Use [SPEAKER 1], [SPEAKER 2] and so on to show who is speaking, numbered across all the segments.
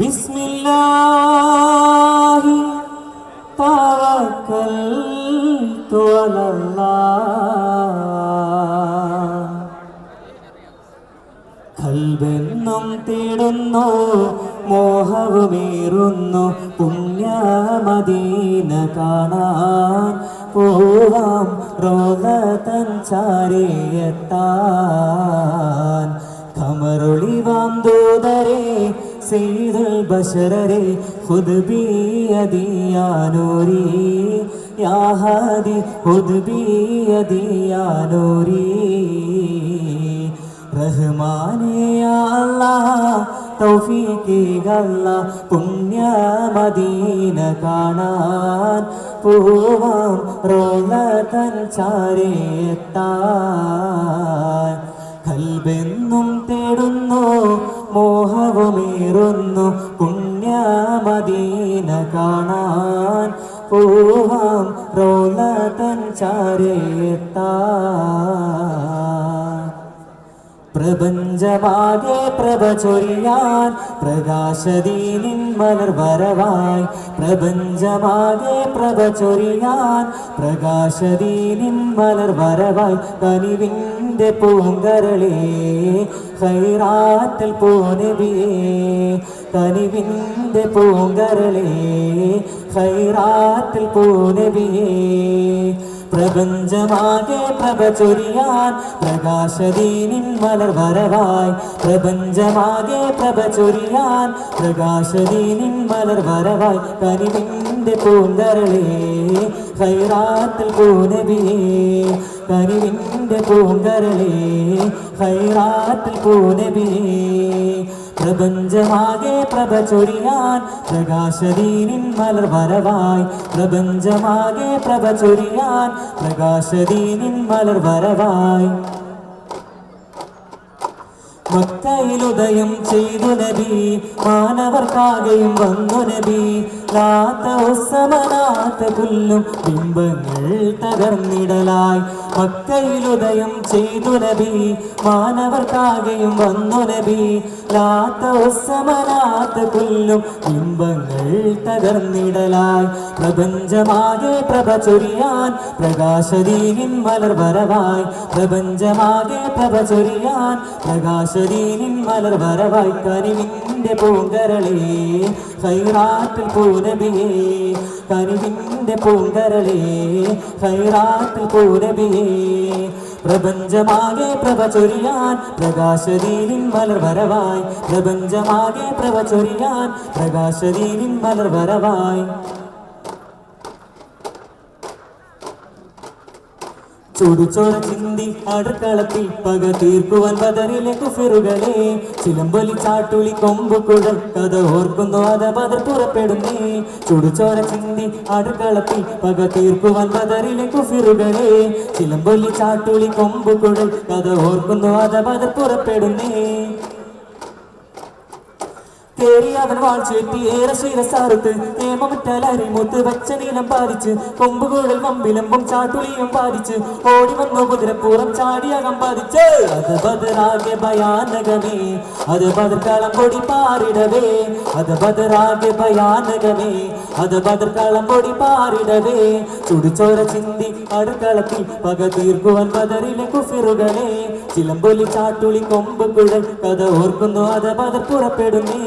[SPEAKER 1] ബിസ്മില്ലാഹി തവക്കൽതു അലല്ലാഹ്. കൽബെന്നും തേടുന്നു മോഹവുമേറുന്നു പുണ്യമദീന കാണാൻ പോവാം രോഗതൻ ചാരിയെത്താൻ. കമറൊളിവാം ദൂതൻ ദൂതരെ സെയ്തുൽ ബഷറരെ ഖുദ് ബിയദിയാനൂരി യാ ഹാദി ഖുദ് ബിയദിയാനൂരി റഹ്മാനേ തൗഫീഖികല്ല പുണ്യ മദീന കാണാൻ പോവാം റോലതൻ ചാരേത്താൻ. കൽബെന്നും തേടുന്നു മോഹവുമേറുന്നു. പുണ്യമദീന കാണാൻ പോവാം. റോലതൻ ചാരേത്താൻ പ്രപഞ്ചമാകെ പ്രഭ ചൊരിയാൻ പ്രകാശദീനിൻ മലർ വരവായി. പ്രപഞ്ചമാകെ പ്രഭ ചൊരിയാൻ പ്രകാശദീനിൻ മലർ വരവായി. കനിവിന്റെ പൂങ്കരളേ ഹൈറാറ്റൽ പോനബിയേ കനിവിന്റെ പൂങ്കരളേ ഹൈറാറ്റൽ പോനബിയേ പ്രപഞ്ചമാകെ പ്രഭ ചൊരിയാൻ പ്രകാശദീനിൻ മലർ വരവായി. പ്രപഞ്ചമാകെ പ്രഭ ചൊരിയാൻ പ്രകാശദീനിൻ മലർ വരവായി. കനിവിന്റെ പൂന്തരളേ ഹൈറാത്തിൽ പൂനബിയേ കരിവിന്റെ പൂന്തരളേ ഹൈറാത്തിൽ പൂനബിയേ. പ്രപഞ്ചമാകെ പ്രഭ ചൊരിയാൻ പ്രകാശദീനിൻ മലർ വരവായി. പ്രപഞ്ചമാകെ പ്രഭ ചൊരിയാൻ പ്രകാശദീനിൻ മലർ വരവായി. മക്കയിലുദയം ചെയ്തു നബി മാനവർക്കാകെയും വന്നു നബി. ലാത്ത ഉത്സവനാത്ത പുല്ലും ബിംബങ്ങൾ തകർന്നിടലായി. മക്കയിലുദയം ചെയ്തു നബി മാനവർക്കാകെയും വന്നു നബി. ലാത്ത ഉസമനാത്ത പുല്ലും ബിംബങ്ങൾ തകർന്നിടലായി. പ്രപഞ്ചമാകെ പ്രഭ ചൊരിയാൻ പ്രകാശദീകിൻ മലർ വരവായി. പ്രപഞ്ചമാകെ പ്രഭ ചൊരിയാൻ പ്രകാശദീനിൻ മലർ വരവായി കനിവിന്റെ പൂങ്കരളേ. ഹൈറാത്തിൽ പൂനബിയേ കനിവിന്റെ പൂങ്കരളേ. ഹൈറാത്തിൽ പൂനബിയേ പ്രപഞ്ചമാകെ പ്രഭ ചൊരിയാൻ പ്രകാശദീനിൻ മലർ വരവായ്. പ്രപഞ്ചമാകെ പ്രഭ ചൊരിയാൻ പ്രകാശദീനിൻ മലർ ചുടുചോര ചിന്തി അടുക്കളത്തിൽ പക തീർക്കുവാൻ ബദറിലെ കുഫിറുകളെ. ചിലമ്പൊലി ചാട്ടുളി കൊമ്പുകുഴൽ കഥ ഓർക്കുന്നു അത് ബദർ പുറപ്പെടുന്നേ. ചുടുചോര ചിന്തി അടുക്കളത്തിൽ പക തീർക്കുവാൻ ബദറിലെ കുഫിറുകളെ. ചിലമ്പൊലി ചാട്ടുളി കൊമ്പുകുഴൽ കഥ ഓർക്കുന്നു അത് ബദർ പുറപ്പെടുന്നേ. കേറി അവൻ വാഴ്ചേറ്റി ഏറെ ശീലസാറത്ത് നിയമമറ്റലരി മുത്ത് വച്ച നീലം പാലിച്ച് കൊമ്പുകൂടൽ വമ്പിലമ്പും ചാട്ടുളിയും പാലിച്ച് ഓടി വന്നു കുതിരപ്പൂറം ചാടിയകം പാലിച്ച് അത് ബദറാകെ ഭയാനകമേ അത് ബദർക്കളം പൊടി പാറിടവേ അത് ബദറാകെ ഭയാനകമേ അത് ബദർക്കളം പൊടി പാറിടവേ. ചുടിച്ചോര ചിന്തി അടുക്കളത്തിൽ പക തീർക്കുവാൻ ബദറിലെ കുഫിറുകളെ ചിലമ്പൊലി ചാട്ടുളി കൊമ്പ് കുഴൽ കഥ ഓർക്കുന്നു അത് ബദർ പുറപ്പെടുന്നേ.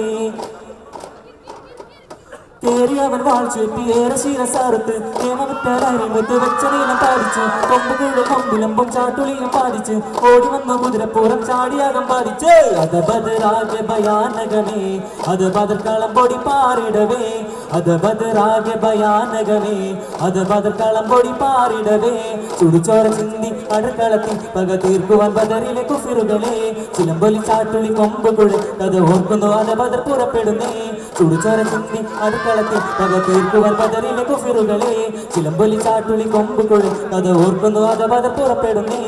[SPEAKER 1] കേറി അവൻ വാഴ്ചേറ്റി ഏറെ ശീലസാറുത്ത് നിയമവിറ്റാരിമുത്ത് വെച്ച നീലം പാലിച്ച് കൊമ്പുകളും കൊമ്പിലമ്പും ചാട്ടുളിയും പാലിച്ച് ഓടി വന്ന കുതിരപ്പൂരം ചാടിയാകം പാലിച്ച്. അത് ബദറാകെ ഭയാനകമേ അത് ബദർക്കളം പൊടി പാറിടവേ. അത് ബദറാകെ ഭയാനകമേ അത് ബദർക്കളം പൊടി പാറിടവേ. ചുടിച്ചോര ചിന്തി അടുക്കളത്തിൽ പക തീർക്കുവാൻ ബദറിലെ കുഫിറുകളെ. ചിലമ്പൊലി ചാട്ടുളി കൊമ്പുകൾ കഥ ഓർക്കുന്നു അത് ബദർ പുറപ്പെടുന്നേ. ചുടിച്ചോര ചിന്തി അടുക്കളത്തിൽ പക തീർക്കുവാൻ ബദറിലെ കുഫിറുകളെ ചിലമ്പൊലി ചാട്ടുളി കൊമ്പുകുഴൽ കഥ ഓർക്കുന്നു അത് പത പുറപ്പെടുന്നേ.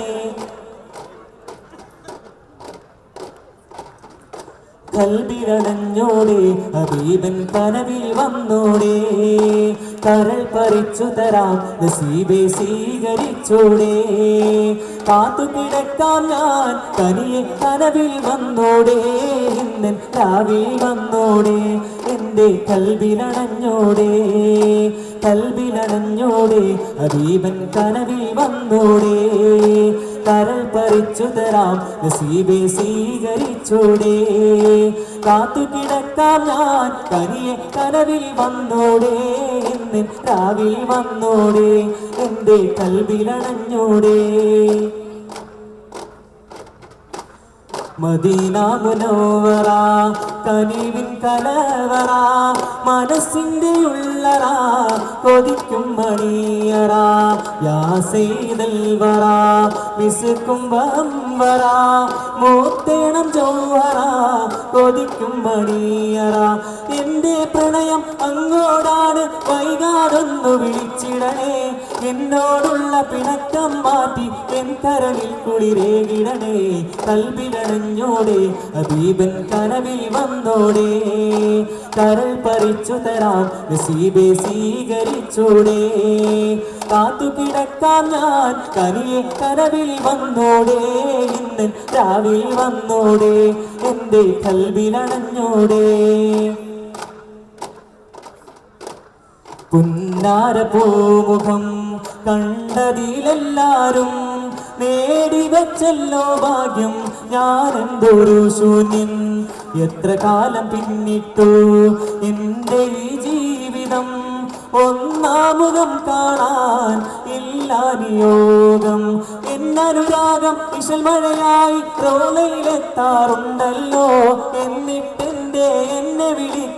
[SPEAKER 1] കൽബിലണഞ്ഞോടെ അബീബൻ കനവിൽ വന്നോടെ. കരൾ പറിച്ചു തരാം. നസീബെ സ്വീകരിച്ചൂടെ. കാത്തു കിടക്കാം ഞാൻ. തനിയെ കനവിൽ വന്നോടെ. ഇന്നൻ രാവിൽ വന്നോടെ. എന്റെ കൽബിലണഞ്ഞോടെ കൽബിലണഞ്ഞോടെ അദീപൻ കനവിൽ വന്നോടെ. കരൾ പറിച്ചു തരാം. നസീബെ സ്വീകരിച്ചോടെ. കാത്തു കിടക്കാം ഞാൻ. തനിയെ കനവിൽ വന്നോടെ. ഇന്ന് രാവിൽ വന്നോടെ എന്റെ കൽബിലണഞ്ഞോടെ മദീന മുനോവറ കനിവിൻ കലവറ മനസ്സിന്റെ ഉള്ളറ കൊതിക്കും മണിയറ യാ സെയ്തൽ വറ വിസുക്കും വമ്പറ മൂത്തേണം ജൗഹറ കൊതിക്കും മണിയറ. എന്റെ പ്രണയം അങ്ങോടാണ് വൈകാതൊന്നു വിളിച്ചിടണേ. എന്നോടുള്ള പിണക്കം മാറ്റി എൻ കരളിൽ കുളിരേകിടണേ കൽവിലണഞ്ഞോടെ അബീബൻ കനവിൽ വന്നോടെ. കരൾ പറിച്ചു തരാം നസീബെ സ്വീകരിച്ചോടെ. കാത്തു കിടക്കാൻ ഞാൻ കനിയെ കനവിൽ വന്നോടെ ഇന്ന് രാവിൽ വന്നോടെ എന്റെ കൽവിലണഞ്ഞോടെ പുന്നാര പൂമുഖം നേടി വെച്ചല്ലോ ഭാഗ്യം. ഞാൻ എന്തൊരു ശൂന്യൻ? എത്ര കാലം പിന്നിട്ടു എന്റെ ഈ ജീവിതം? ഒന്നാമുഖം കാണാൻ ഇല്ല നിയോഗം. എന്നനുരാഗം വിശൽ മഴയായി റോളയിലെത്താറുണ്ടല്ലോ എന്നെ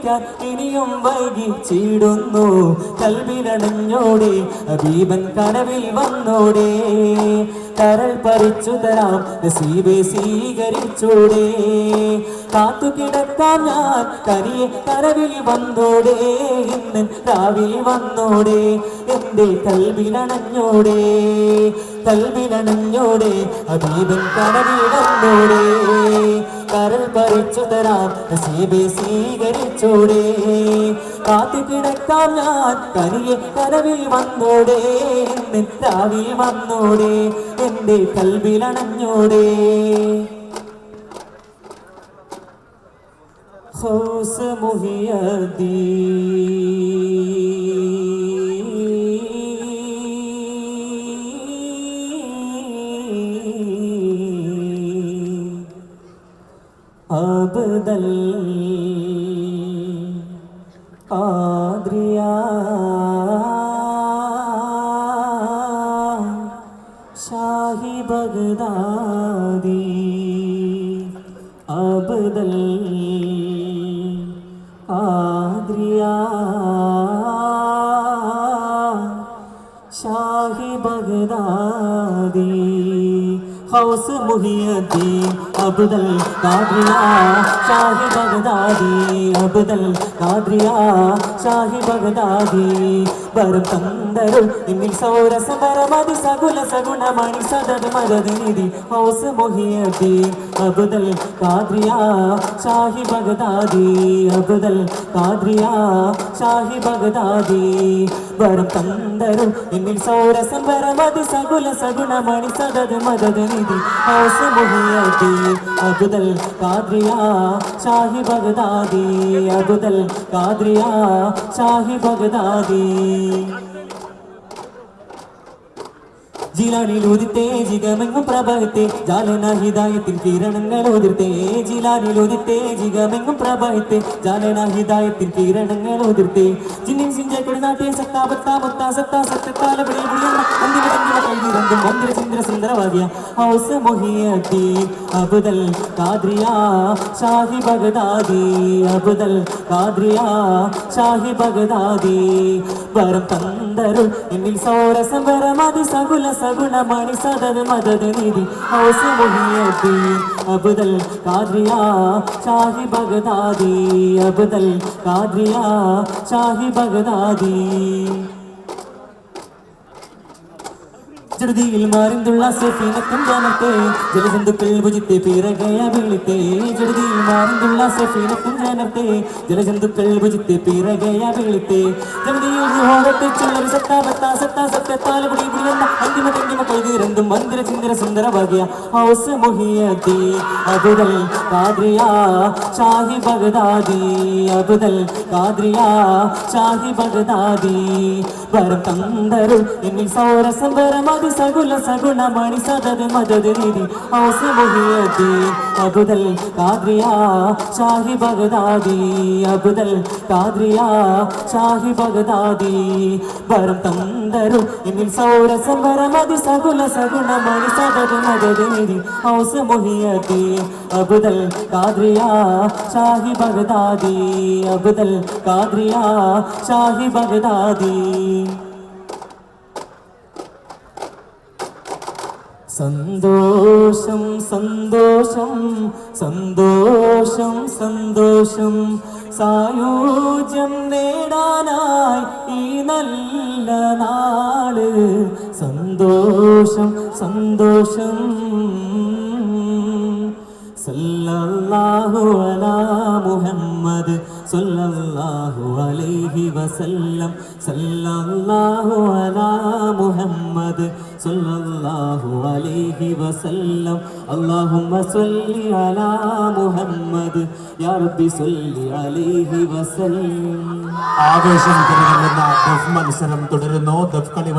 [SPEAKER 1] വിളിക്കാൻ ഇനിയും വൈകിച്ചിടുന്നു. കൽവിനടഞ്ഞോടെ അബീബൻ കനവിൽ വന്നോടെ. കരൾ പറിച്ചു തരാം നസീബെ സ്വീകരിച്ചോടെ. കാത്തു കിടക്കാൻ ഞാൻ കനിയെ കരവിൽ വന്നോടെ. ഇന്ന് രാവിൽ വന്നോടെ എന്റെ കൽവിലണഞ്ഞോടെ. കൽവിലണഞ്ഞോടെ അബീബൻ കനവിൽ വന്നോടെ. കരൾ പറിച്ചു തരാം നസീബെ സ്വീകരിച്ചോടേ. കാത്തി കിടക്കാം ഞാൻ. കനിയെ കനവിൽ വന്നോടേ. നിത്താവിൽ വന്നോടേ. എന്റെ കൽവിലണഞ്ഞോടേ ഹൗസ് മുഹിയദീ 할렐루야. ഹൗസ് മുഹിയദ്ദീൻ അബ്ദൽ കാദ്രിയ ഷാഹി ബഗ്ദാദി അബ്ദൽ കാദ്രിയ ഷാഹി ബഗ്ദാദി. വരം തന്തരു എന്നിൽ സൗരസ പരമതി സകുല സഗുണമണി സദത് മദത് നിധി ഹൗസ് മുഹിയദ്ദീൻ അബ്ദൽ ഖാദ്രിയ ഷാഹി ബഗ്ദാദി. അബ്ദൽ ഖാദ്രിയ ഷാഹി ബഗ്ദാദി. വരം തന്തരു എന്നിൽ സൗരസം പരമതി സകുല സഗുണമണി സദത് മദത് നിധി. ഹൗസ് മുഹിയതി അബ്ദൽ ഖാദ്രിയ ഷാഹി ബഗ്ദാദി. അബ്ദൽ ഖാദ്രിയ ഷാഹി ബഗ്ദാദി. ജിലാനിൽ ഉദിത്തേ ജിഗമെങ്ങും പ്രഭത്തെ ജാലന ഹിദായത്തിൽ കിരണങ്ങൾ ഉതിർത്തേ. ജിലാനിൽ ഉദിത്തേ ജിഗമെങ്ങും പ്രഭത്തെ ജാലന ഹിദായത്തിൽ കിരണങ്ങൾ ഉതിർത്തേ. ചിന്നിൻ സിഞ്ചക്കുടി നാട്ടെ സത്താ ബത്താ മുത്താ സത്താ ചന്ദ്ര സുന്ദരവാദിയ ഹൗസ് മൊഹിയദ്ദീൻ അബ്ദൽ ഖാദ്രിയ ഷാഹി ബഗ്ദാദി അബ്ദൽ ഖാദ്രിയ ഷാഹി ബഗ്ദാദി. വരം തന്തരു എന്നിൽ സൗരസം വരമതി സകുല സഗുണമണി സദത് മദത് നിധി. ഹൗസ് മുഹിയദ്ദീൻ അബുദൽ കാദ്രിയ ഷാഹി ബഗ്ദാദി. അബുദൽ കാദ്രിയ ഷാഹി ബഗ്ദാദി. ചെറുതിയിൽ മാറിന്തുള്ള സഫീനത്തും ജനത്തെ ജലജന്തുക്കൾ ഭുജിത്തെ പിറകയ വീളിത്തെ. ചെറുതിയിൽ മാറിന്തുള്ള സഫീനത്തും ജനത്തെ ജലജന്തുക്കൾ ഭുജിത്തെ പിറകയ വീളിത്തെ. ജടുതിയിൽ ഹോറത്തെ ചുള്ളൊരു സത്താ ബത്താ സത്താ സത്യത്താല പുടി പുടിയെന്ന അന്തിമ തന്തിമ കൈതീരന്തും മന്ദിര ചിന്തിര സുന്ദര ഭാഗ്യ ഹൗസ് മുഹിയത്തി അബുദൽ കാദ്രിയ ഷാഹി ബഗ്ദാദി അബുദൽ കാദ്രിയ ഷാഹി ബഗ്ദാദി വരം തന്തരു എന്നിൽ സൗരസം വരമതി സകുല സഗുണ മണി സദത് മദത് നിധി ഹൗസ് മുഹിയത്തി അബുദൽ കാദ്രിയ ഷാഹി ബഗ്ദാദി അബുദൽ കാദ്രിയ ഷാഹി ബഗ്ദാദി വരം തന്തരു. എന്നിൽ സൗരസം വരമതി സകുല സഗുണ മണി സദത് മദത് മൊഹിയതി അബുദൽ കാദ്രിയ ഷാഹി ബഗ്ദാദി. അബുദൽ കാദ്രിയ ഷാഹി ബഗ്ദാദി. സന്തോഷം സന്തോഷം സന്തോഷം സന്തോഷം. സായുജ്യം നേടാനായി ഈ നല്ല നാൾ സന്തോഷം സന്തോഷം. സല്ലല്ലാഹു അലാ മുഹമ്മദ് സല്ലല്ലാഹു അലൈഹി വസല്ലം. സല്ലല്ലാഹു അലാ മുഹമ്മദ് സല്ലല്ലാഹു അലൈഹി വസല്ലം. അല്ലാഹുമ്മ സല്ലി അലാ മുഹമ്മദ്. യാ റബ്ബി സല്ലി അലൈഹി വസല്ലം.
[SPEAKER 2] ആവേശം തിരഞ്ഞെടുക്കുന്ന ദഫ് മത്സരം തുടരുന്നു. ദഫ് കളി